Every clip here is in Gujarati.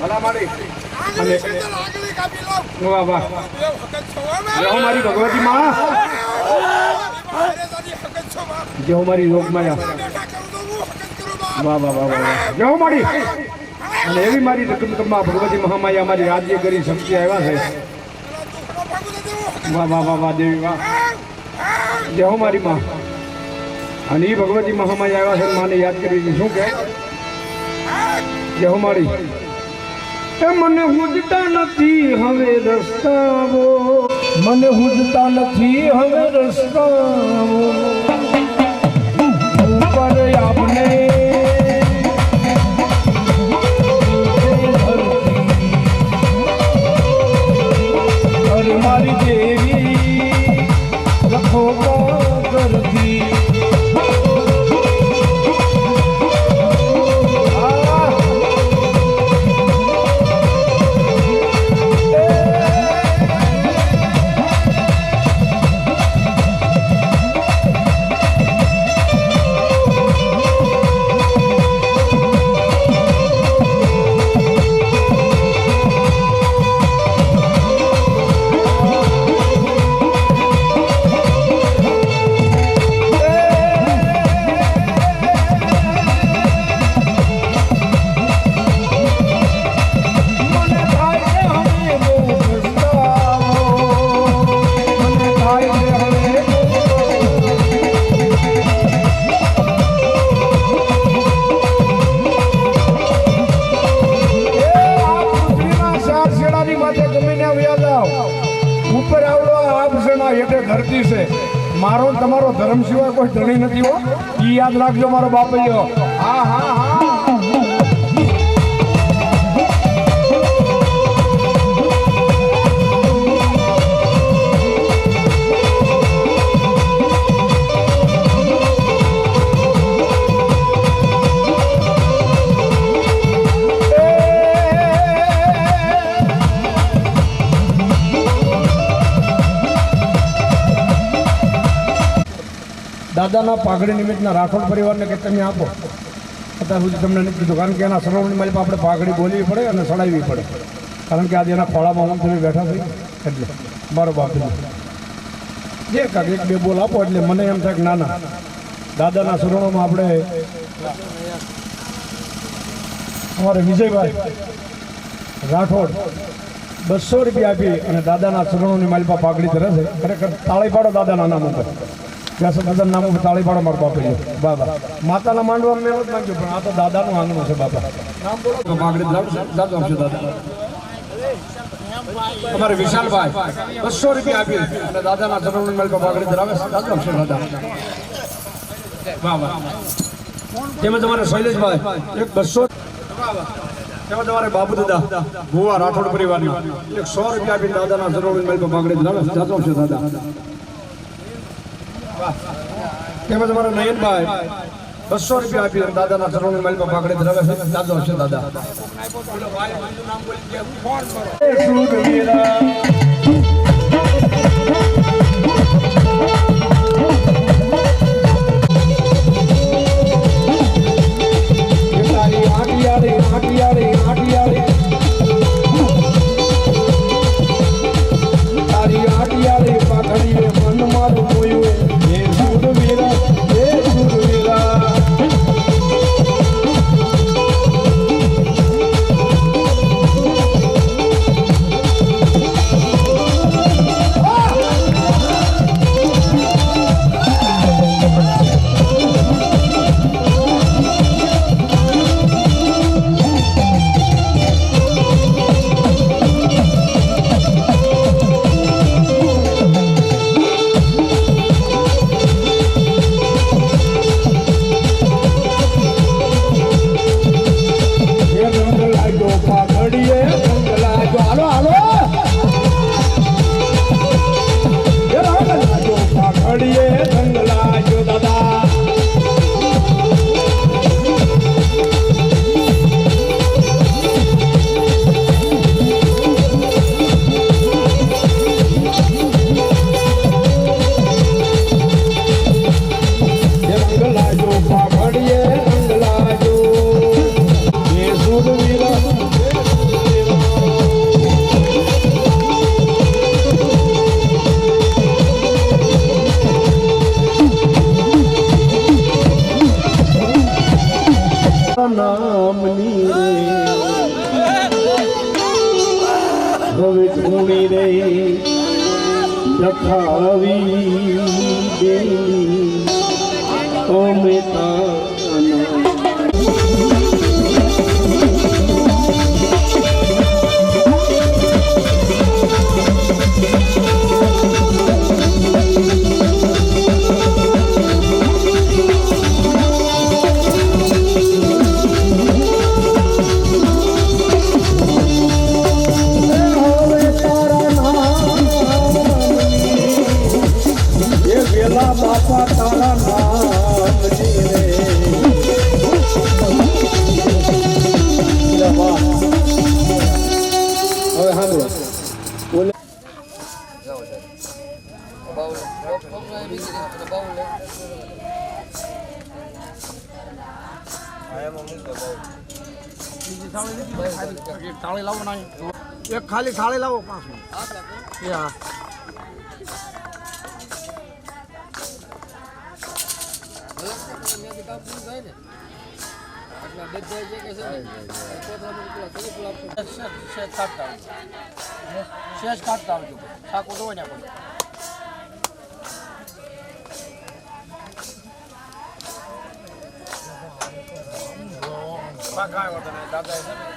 ભલા મારી વાહ વાહ જય મારી ભગવતી માં મારી રોગ માયા. વાહ વાહ વાહ વાહ જય મારી. અને એવી મારી રકમકમમાં ભગવતી મહામાયા મારી રાજ્ય કરી શક્તિ આવ્યા છે. વાહ વાહ વાહ વાહ દેવી વાહ. જય હો મારી માં. અને એ ભગવતી મહામાયા આવ્યા છે, માને યાદ કરી શું કે મારી. એ મને હુજતા નથી હવે રસ્તાઓ. મને હુજતા નથી હવે રસ્તાઓ. તમારો ધર્મ સિવાય કોઈ ધણી નથી હો. યાદ રાખજો મારો બાપૈયો. હા હા હા. દાદાના પાઘડી નિમિત્તના રાઠોડ પરિવારને કે તમે આપો. અત્યાર સુધી તમને નથી કીધું, કારણ કે એના સરવણી માલિક આપણે પાઘડી બોલવી પડે અને સડાવવી પડે. કારણ કે આજે એના ખોળામાં હું તમે બેઠા થઈ એટલે મારો બાપ જે કાંક એક બે બોલ આપો, એટલે મને એમ થાય કે ના ના. દાદાના સરવણોમાં આપણે અમારે વિજયભાઈ રાઠોડ બસો રૂપિયા આપી અને દાદાના ચરણોની માલિપા પાઘડી ધરે છે. ખરેખર તાળી પાડો દાદાના નામ ઉપર. વ્યાસ દાદાના નામ તાળી પાડો મારો બાપા બાબા માતાના માંડવા મેં જ માંગ્યું પણ આ તો દાદાનું આંગણું છે બાબા નામ બોલો. તો દાદા. આપશે અમારે વિશાલભાઈ, બસો રૂપિયા આપી અને દાદાના ચરણોની પર પાઘડી ધરાવે દાદા આપશે દાદા. તેમાં તમારે શૈલેષભાઈ, એક બસો તેમાં તમારે બાબુ દાદા ભુવા રાઠોડ પરિવારના. એક સો રૂપિયા આપીને દાદાના સરોવર મેલ પર માગણી ધરાવે દાદા છે દાદા. તેમાં તમારે નયનભાઈ. બસો રૂપિયા આપી દાદાના સરોવર મેલ પાકડે ધરાવે છે. જાતો છે દાદા. લખાવી દેવી અમે તાના એક ખાલી થાળી લાવો પાંચ મિનિટ હા શેષ કાઢતા આવજો શાક ઉડવા ને આપણે કાંઈ વાંધો નહીં દાદા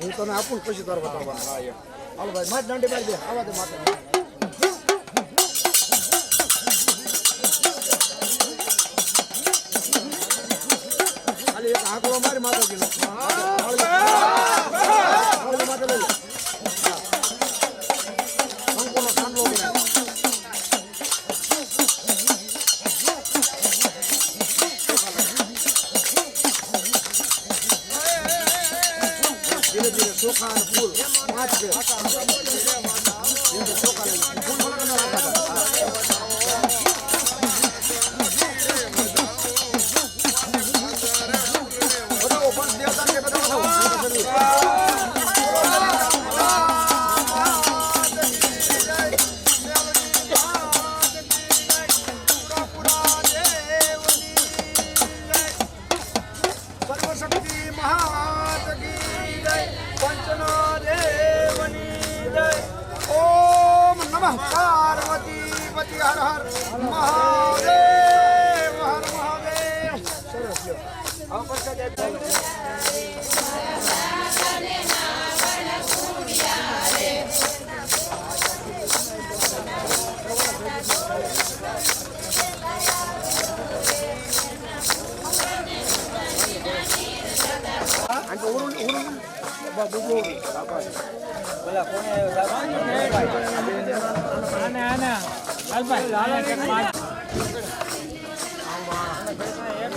હું તને આપું પછી તારે એમ. હાલો ભાઈ મારી દાંડી મારી દે. આવા દે એક આંકડો મારી માતાજીનો થાળી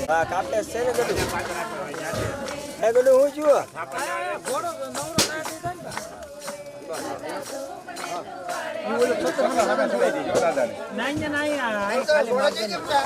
હા કાપે છે ને બધું? એ બધું હું છું નહીં નહીં